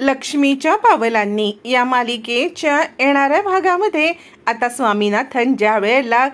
लक्ष्मीच्या पावलांनी या मालिकेच्या येणाऱ्या भागामध्ये आता स्वामीनाथन ज्या वेळेला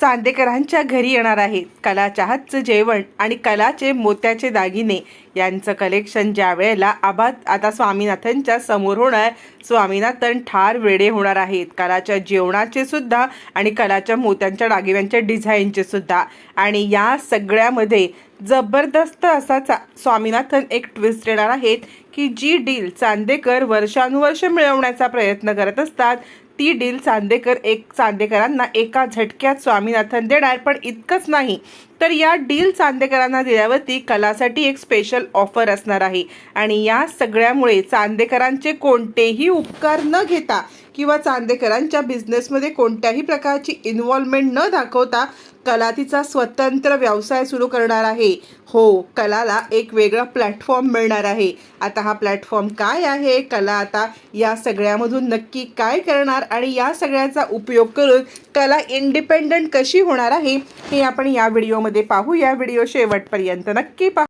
चांदेकरांच्या घरी येणार आहे. कला चहाचं जेवण आणि कलाचे मोत्याचे दागिने यांचं कलेक्शन ज्या वेळेला आबाद आता स्वामीनाथनच्या समोर होणार स्वामीनाथन ठार वेडे होणार आहेत. कलाच्या जेवणाचे सुद्धा आणि कलाच्या मोत्यांच्या दागिन्यांच्या डिझाईनचे सुद्धा. आणि या सगळ्यामध्ये जबरदस्त असा चा स्वामीनाथन एक ट्विस्ट येणार आहेत की जी डील चांदेकर वर्षानुवर्ष मिळवण्याचा प्रयत्न करत असतात ती डील चांदेकर एक चांदेकरांना एका झटक्यात स्वामीनाथन देणार पण इतकंच नाही. तर या डील चांदेकरांना दिल्यावरती कलासाठी एक स्पेशल ऑफर असणार आहे. आणि या सगळ्यामुळे चांदेकरांचे कोणतेही उपकार न घेता किंवा चांदेकरांच्या बिझनेसमध्ये कोणत्याही प्रकारची इन्व्हॉल्वमेंट न दाखवता कला तिचा स्वतंत्र व्यवसाय सुरू करणार आहे. हो कलाला एक वेगळा प्लॅटफॉर्म मिळणार आहे. आता हा प्लॅटफॉर्म काय आहे? कला आता या सगळ्यामधून नक्की काय करणार आणि या सगळ्याचा उपयोग करून कला इंडिपेंडंट कशी होणार आहे हे आपण या व्हिडिओमध्ये पाहू या व्हिडिओ शेवटपर्यंत नक्की पाहू.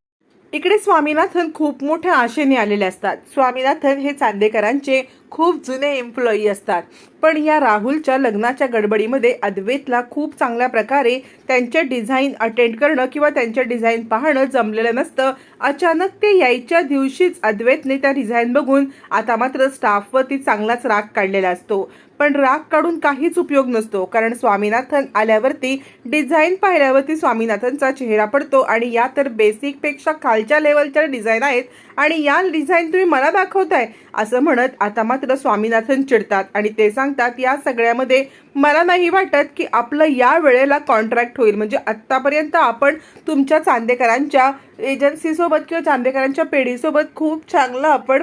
इकडे स्वामीनाथन खूप मोठ्या आशेने आलेले असतात. स्वामीनाथन हे चांदेकरांचे खूप जुने एम्प्लॉई असतात. पण या राहुलच्या लग्नाच्या गडबडीमध्ये अद्वैतला खूप चांगल्या प्रकारे त्यांच्या डिझाईन अटेंड करणं किंवा त्यांच्या डिझाईन पाहणं जमलेलं नसतं. अचानक ते यायच्या दिवशीच अद्वैतने त्या डिझाईन बघून आता मात्र स्टाफवरती चांगलाच राग काढलेला असतो. पण राग काढून काहीच उपयोग नसतो. कारण स्वामीनाथन आल्यावरती डिझाईन पाहिल्यावरती स्वामीनाथनचा चेहरा पडतो आणि या तर बेसिकपेक्षा खालच्या लेवलच्या डिझाईन आहेत आणि या डिझाईन तुम्ही मला दाखवताय असं म्हणत आता मात्र स्वामीनाथन चिडतात आणि ते सांगतात या सगळ्यामध्ये मला नाही वाटत की आपलं या वेळेला कॉन्ट्रॅक्ट होईल. म्हणजे आत्तापर्यंत आपण तुमच्या चांदेकरांच्या एजन्सीसोबत किंवा चांदेकरांच्या पेढीसोबत खूप चांगलं आपण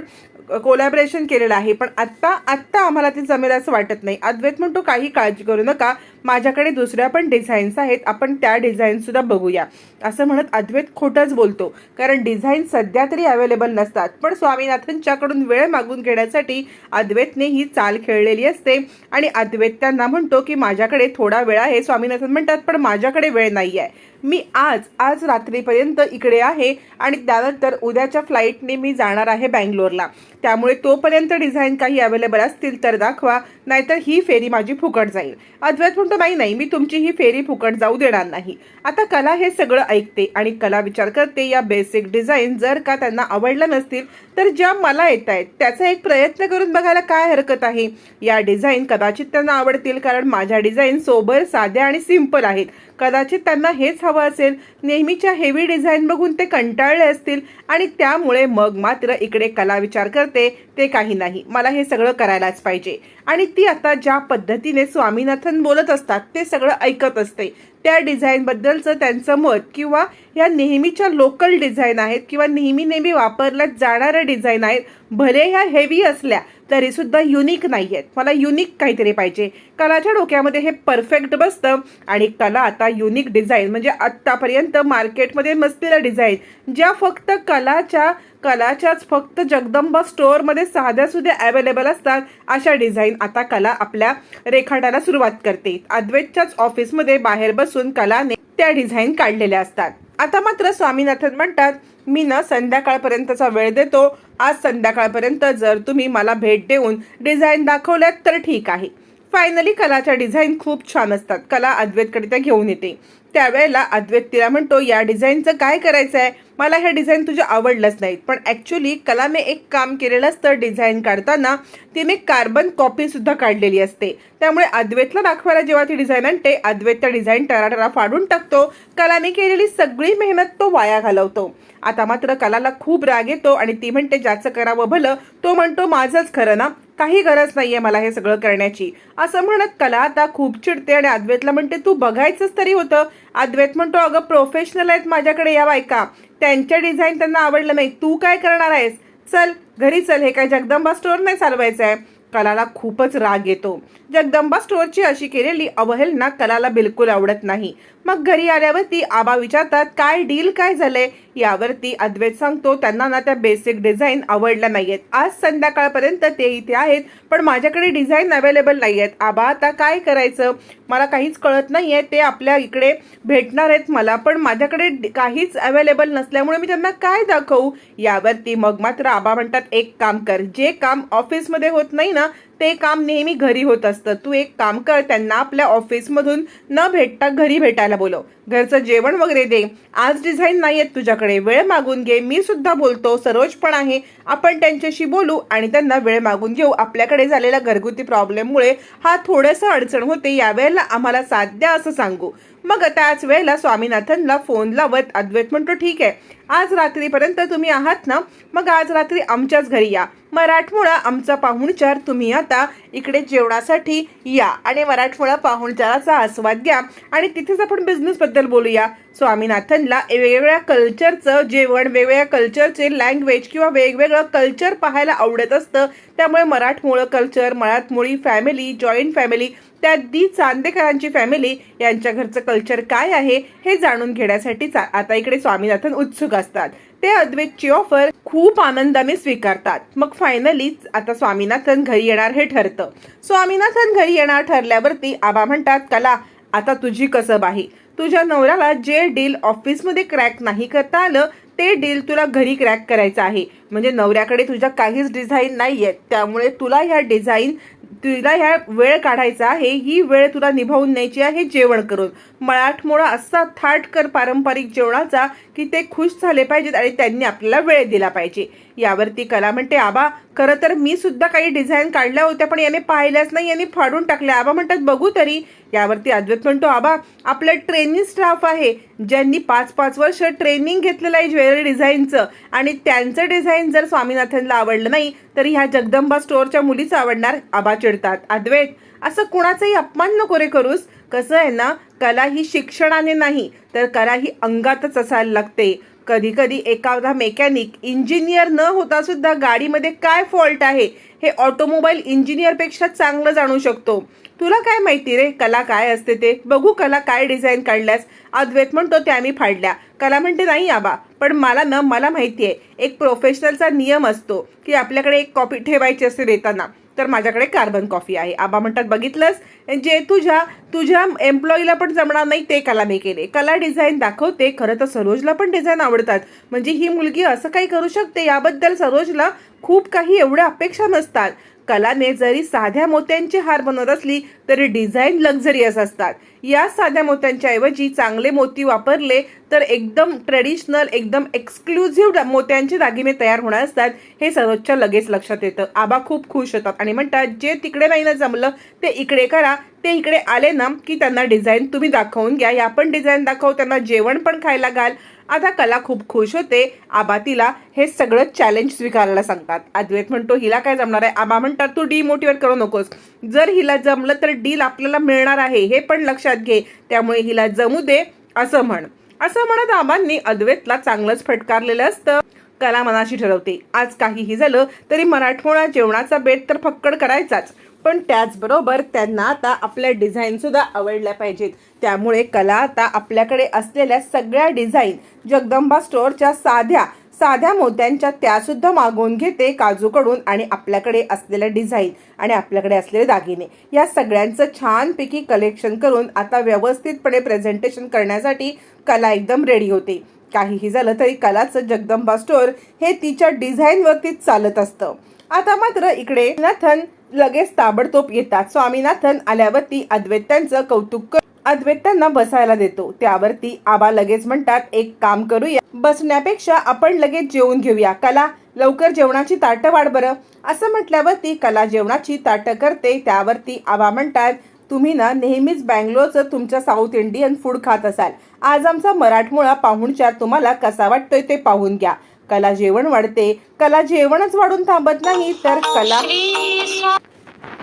कोलॅबरेशन केलेलं आहे. पण आत्ता आत्ता आम्हाला ते जमेल असं वाटत नाही. अद्वैत म्हणतो काही काळजी करू नका. माझ्याकडे दुसऱ्या पण डिझाईन्स आहेत आपण त्या डिझाईनसुद्धा बघूया. असं म्हणत अद्वैत खोटंच बोलतो. कारण डिझाईन सध्या तरी अवेलेबल नसतात. पण स्वामीनाथनच्याकडून वेळ मागून घेण्यासाठी अद्वैतने ही चाल खेळलेली असते. आणि अद्वैत त्यांना म्हणतो की माझ्याकडे थोडा वेळ आहे. स्वामीनाथन म्हणतात पण माझ्याकडे वेळ नाही आहे मी आज आज रात्रीपर्यंत इकडे आहे आणि त्यानंतर उद्याच्या फ्लाईटने मी जाणार आहे बँगलोरला. त्यामुळे तोपर्यंत डिझाईन काही अवेलेबल असतील तर दाखवा. नाहीतर ही फेरी माझी फुकट जाईल. अद्वैत म्हणतो नाही नाही मी तुमची ही फेरी फुकट जाऊ देणार नाही. आता कला हे सगळं ऐकते आणि कला विचार करते या बेसिक डिझाईन जर का त्यांना आवडलं नसतील तर ज्या मला येत आहेत त्याचा एक प्रयत्न करून बघायला काय हरकत आहे? या डिझाईन कदाचित त्यांना आवडतील कारण माझ्या डिझाईन सोबर साध्या आणि सिंपल आहेत. कदाचित त्यांना हेच हवं असेल नेहमीच्या हेवी डिझाईन बघून ते कंटाळले असतील आणि त्यामुळे मग मात्र इकडे कला विचार करते ते काही नाही. मला हे सगळं करायलाच पाहिजे. आणि ती आता ज्या पद्धतीने स्वामीनाथन बोलत असतात ते सगळं ऐकत असते. त्या डिझाईनबद्दलचं त्यांचं मत किंवा या नेहमीच्या लोकल डिझाईन आहेत किंवा नेहमी नेहमी वापरल्या जाणाऱ्या डिझाईन आहेत भले ह्या हेवी असल्या तरीसुद्धा युनिक नाही आहेत. मला युनिक काहीतरी पाहिजे. कलाच्या डोक्यामध्ये हे परफेक्ट बसतं आणि कला आता युनिक डिझाईन म्हणजे आत्तापर्यंत मार्केटमध्ये नसलेल्या डिझाईन ज्या फक्त कलाच्या कलाच्याच फक्त जगदंबा स्टोअरमध्ये साध्या सुद्धा अवेलेबल असतात अशा डिझाईन आता कला आपल्या रेखाटाला सुरुवात करते. अद्वैतच्याच ऑफिसमध्ये बाहेर बसून कलाने त्या डिझाईन काढलेल्या असतात. आता मात्र स्वामीनाथन म्हणतात मी न संध्याकाळपर्यंतचा वेळ देतो. आज संध्याकाळपर्यंत जर तुम्ही मला भेट देऊन डिझाईन दाखवल्यात तर ठीक आहे. फायनली कलाच्या डिझाईन खूप छान असतात. कला अद्वैतकडे त्या घेऊन येते. त्यावेळेला अद्वैत तिला म्हणतो या डिझाईनचं काय करायचं आहे मला हे डिझाईन तुझं आवडलंच नाहीत. पण ॲक्च्युली कलाने एक काम केलेलं असतं डिझाईन काढताना. तिने कार्बन कॉपीसुद्धा काढलेली असते. त्यामुळे अद्वैतला दाखवायला जेव्हा ती डिझाईन आणते अद्वैत त्या डिझाईन टराटरा फाडून टाकतो. कलाने केलेली सगळी मेहनत तो वाया घालवतो. आता मात्र कलाला खूप राग येतो आणि ती म्हणते ज्याचं करावं भलं तो म्हणतो माझंच खरं ना? काही गरज नाहीये मला हे सगळं करण्याची. असं म्हणत कला आता खूप चिडते आणि अद्वैतला म्हणते तू बघायचंच तरी होतं. अद्वैत म्हणतो अगं प्रोफेशनल आहेत माझ्याकडे या बायका. त्यांच्या डिझाईन त्यांना आवडलं नाही. तू काय करणार आहेस? चल घरी चल. हे काय जगदंबा स्टोअर नाही चालवायचं आहे कलाला खूपच राग येतो. जगदंबा स्टोअरची अशी केलेली अवहेलना कलाला बिलकुल आवडत नाही. मग घरी आल्यावरती आबा विचारतात काय डील काय झालंय? यावरती अद्वैत सांगतो त्यांना ना त्या बेसिक डिझाईन आवडल्या नाहीयेत. आज संध्याकाळपर्यंत ते इथे आहेत पण माझ्याकडे डिझाईन अवेलेबल नाही आहेत आबा आता काय करायचं? मला काहीच कळत नाहीये. ते आपल्या इकडे भेटणार आहेत मला पण माझ्याकडे काहीच अवेलेबल नसल्यामुळे मी त्यांना काय दाखवू? यावरती मग मात्र आबा म्हणतात एक काम कर. जे काम ऑफिसमध्ये होत नाही ना ते काम नेहमी घरी होत असतं. तू एक काम कर त्यांना आपल्या ऑफिसमधून न भेटता घरी भेटायला बोलव. घरचं जेवण वगैरे दे. आज डिझाईन नाही आहेत तुझ्याकडे. वेळ मागून घे. मी सुद्धा बोलतो. सरोज पण आहे. आपण त्यांच्याशी बोलू आणि त्यांना वेळ मागून घेऊ. आपल्याकडे झालेल्या घरगुती प्रॉब्लेममुळे हा थोडंसं अडचण होते. यावेळेला आम्हाला साथ द्या असं सांगू. मग त्याच वेळेला स्वामीनाथनला फोन लावत अद्वैत म्हणतो ठीक आहे. आज रात्रीपर्यंत तुम्ही आहात ना मग आज रात्री आमच्याच घरी या. मराठमोळा आमचा पाहुणचार तुम्ही आता इकडे जेवणासाठी या. आणि मराठमोळा पाहुणचाराचा आस्वाद घ्या. आणि तिथेच आपण बिझनेसबद्दल बोलूया. स्वामीनाथनला वेगवेगळ्या कल्चरचं जेवण वेगवेगळ्या कल्चरचे लँग्वेज किंवा वेगवेगळं कल्चर पाहायला आवडत असतं. त्यामुळे मराठमोळं कल्चर मराठमोळी फॅमिली जॉईंट फॅमिली त्या दी चांदेकरांची फॅमिली यांच्या घरचं कल्चर काय आहे हे जाणून घेण्यासाठी चा- आता इकडे स्वामीनाथन उत्सुक असतात. ते अद्वैतची ऑफर खूप आनंदाने स्वीकारतात. मग फायनली आता स्वामीनाथन घरी येणार हे ठरतं. स्वामीनाथन घरी येणार ठरल्यावरती आबा म्हणतात कला आता तुझी कसब आहे तुझ्या नवऱ्याला जे डील ऑफिसमध्ये क्रॅक नाही करता आलं ते डील तुला घरी क्रॅक करायचं आहे. म्हणजे नवऱ्याकडे तुझ्या काहीच डिझाईन नाही आहेत त्यामुळे तुला ह्या डिझाईन तुला ह्या वेळ काढायचा आहे ही वेळ तुला निभावून न्यायची आहे जेवण करून. मराठमोळा असा थाट कर पारंपरिक जेवणाचा की ते खुश झाले पाहिजेत आणि त्यांनी आपल्याला वेळ दिला पाहिजे. यावरती कला म्हणते आबा खरं तर मी सुद्धा काही डिझाईन काढल्या होत्या पण याने पाहिल्याच नाही यांनी फाडून टाकल्या. आबा म्हणतात बघू तरी. यावरती अद्वैत म्हणतो आबा आपलं ट्रेनिंग स्टाफ आहे. ज्यांनी पाच पाच वर्ष ट्रेनिंग घेतलेलं आहे ज्वेलरी डिझाईनचं आणि त्यांचं डिझाईन जर स्वामीनाथनला आवडलं नाही तरी ह्या जगदंबा स्टोअरच्या मुलीच आवडणार आबा चिडतात. अद्वैत असं कुणाचाही अपमान नको रे करूस. कसं आहे ना कला ही शिक्षणाने नाही तर कला ही अंगातच असायला लागते. कधी कधी एखादा मेकॅनिक इंजिनियर न होता सुद्धा गाडीमध्ये काय फॉल्ट आहे हे ऑटोमोबाईल इंजिनियरपेक्षा चांगलं जाणू शकतो. तुला काय माहिती रे कला काय असते ते? बघू कला काय डिझाईन काढल्यास. अद्वैत म्हणतो त्या आम्ही फाडल्या. कला म्हणते नाही आबा पण मला ना मला माहिती आहे एक प्रोफेशनलचा नियम असतो की आपल्याकडे एक कॉपी ठेवायची असते देताना. तर माझ्याकडे कार्बन कॉफी आहे. आबा म्हणतात बघितलंस? जे तुझ्या तुझ्या एम्प्लॉईला पण जमणार नाही ते कला मी केले. कला डिझाईन दाखवते खरं तर सरोजला पण डिझाईन आवडतात. म्हणजे ही मुलगी असं काही करू शकते? याबद्दल सरोजला खूप काही एवढ्या अपेक्षा नसतात. कलाने जरी साध्या मोत्यांचे हार बनवत असली तरी डिझाईन लक्झरियस असतात. या साध्या मोत्यांच्या ऐवजी चांगले मोती वापरले तर एकदम ट्रेडिशनल एकदम एक्सक्लुझिव्ह मोत्यांचे दागिने तयार होणार असतात हे सर्वोच्च लगेच लक्षात येतं. आबा खूप खुश होतात आणि म्हणतात जे तिकडे नाही ना जमलं ते इकडे करा. ते इकडे आले ना की त्यांना डिझाईन तुम्ही दाखवून घ्या. या पण डिझाईन दाखव त्यांना जेवण पण खायला घाल. आता कला खूप खुश होते. आबा तिला हे सगळं चॅलेंज स्वीकारायला सांगतात. अद्वैत म्हणतो हिला काय जमणार आहे? आबा म्हणतात तू डिमोटिवेट करू नकोस. जर हिला जमलं तर डील आपल्याला मिळणार आहे. हे पण लक्षात घे. त्यामुळे हिला जमू दे. असं म्हण. असं म्हणत आबांनी अद्वैतला चांगलंच फटकारलेलं असतं. कला मनाशी ठरवते. आज काहीही झालं तरी मराठमोळा जेवणाचा बेत तर फक्कड करायचाच. पण त्याचबरोबर त्यांना आता आपल्या डिझाईनसुद्धा आवडल्या पाहिजेत. त्यामुळे कला आता आपल्याकडे असलेल्या सगळ्या डिझाईन जगदंबा स्टोअरच्या साध्या साध्या मोत्यांच्या त्यासुद्धा मागवून घेते काजूकडून आणि आपल्याकडे असलेल्या डिझाईन आणि आपल्याकडे असलेले दागिने. या सगळ्यांचं छानपैकी कलेक्शन करून आता व्यवस्थितपणे प्रेझेंटेशन करण्यासाठी कला एकदम रेडी होते. काहीही झालं तरी कलाचं जगदंबा स्टोअर हे तिच्या डिझाईनवरतीच चालत असतं. आता मात्र इकडे नथन लगेच ताबडतोब येतात. स्वामीनाथन आल्यावरती अद्वैत कौतुक कर अद्वैत बसायला देतो. त्यावरती आबा लगेच म्हणतात एक काम करूया. बसण्यापेक्षा आपण लगेच जेवून घेऊया. कला लवकर जेवणाची ताटं वाढ बरं. असं म्हटल्यावरती कला जेवणाची ताटं करते. त्यावरती आबा म्हणतात तुम्ही ना नेहमीच बँगलोरचं तुमच्या साऊथ इंडियन फूड खात असाल. आज आमचा मराठमोळा पाहुणचार तुम्हाला कसा वाटतोय ते पाहून घ्या. कला जेवण वाढते. कला जेवणच वाढून थांबत नाही तर कला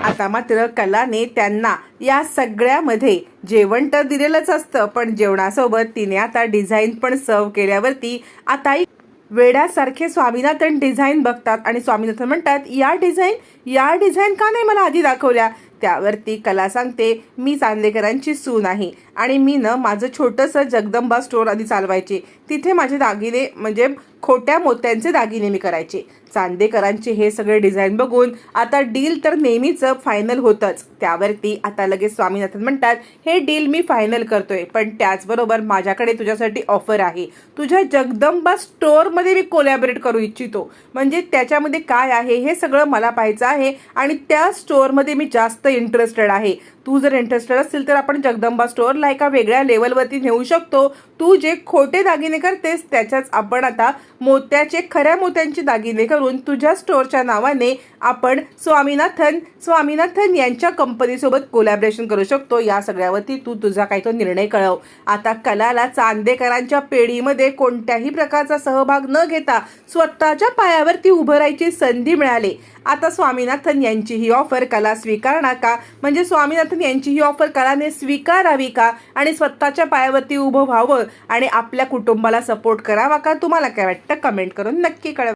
आता मात्र कलाने त्यांना या सगळ्यामध्ये जेवण तर दिलेलंच असतं पण जेवणासोबत तिने आता डिझाईन पण सर्व केल्यावरती आता एक वेड्यासारखे स्वामीनाथन डिझाईन बघतात. आणि स्वामीनाथन म्हणतात या डिझाईन या डिझाईन का नाही मला आधी दाखवल्या? त्यावरती कला सांगते मी चांदेकरांची सून आहे. आणि मी न माझं छोटंसं जगदंबा स्टोअर आधी चालवायचे. तिथे माझे दागिने म्हणजे खोट्या मोत्यांचे दागिने मी करायचे. चांदेकरांचे हे सगळे डिझाईन बघून आता डील तर नेहमीच फायनल होतंच. त्यावरती आता लगेच स्वामीनाथन म्हणतात हे डील मी फायनल करतोय पण त्याचबरोबर माझ्याकडे तुझ्यासाठी ऑफर आहे. तुझ्या जगदंबा स्टोअरमध्ये मी कोलॅबरेट करू इच्छितो. म्हणजे त्याच्यामध्ये काय आहे हे सगळं मला पाहायचं आहे आणि त्या स्टोअरमध्ये मी जास्त इंटरेस्टेड आहे. तू जर इंटरेस्टेड असतील तर आपण जगदंबा स्टोअरला एका वेगळ्या लेवलवरती नेऊ शकतो. तू जे खोटे दागिने करतेस त्याच्याच आपण आता मोत्याचे खऱ्या मोत्यांचे दागिने करून तुझ्या स्टोअरच्या नावाने आपण स्वामीनाथन स्वामीनाथन यांच्या कंपनीसोबत कोलॅबरेशन करू शकतो. या सगळ्यावरती तू तुझा काही तो निर्णय कळव. आता कलाला चांदेकरांच्या पेढीमध्ये कोणत्याही प्रकारचा सहभाग न घेता स्वतःच्या पायावरती उभं राहायची संधी मिळाली. आता स्वामीनाथन यांची ही ऑफर कला स्वीकारणार का म्हणजे स्वामीनाथन यांची ही ऑफर कलाने स्वीकारावी का? आणि स्वतःच्या पायावरती उभं व्हावं आणि आपल्या कुटुंबाला सपोर्ट करावा का? तुम्हाला काय वाटतं? कमेंट करून नक्की कळवा.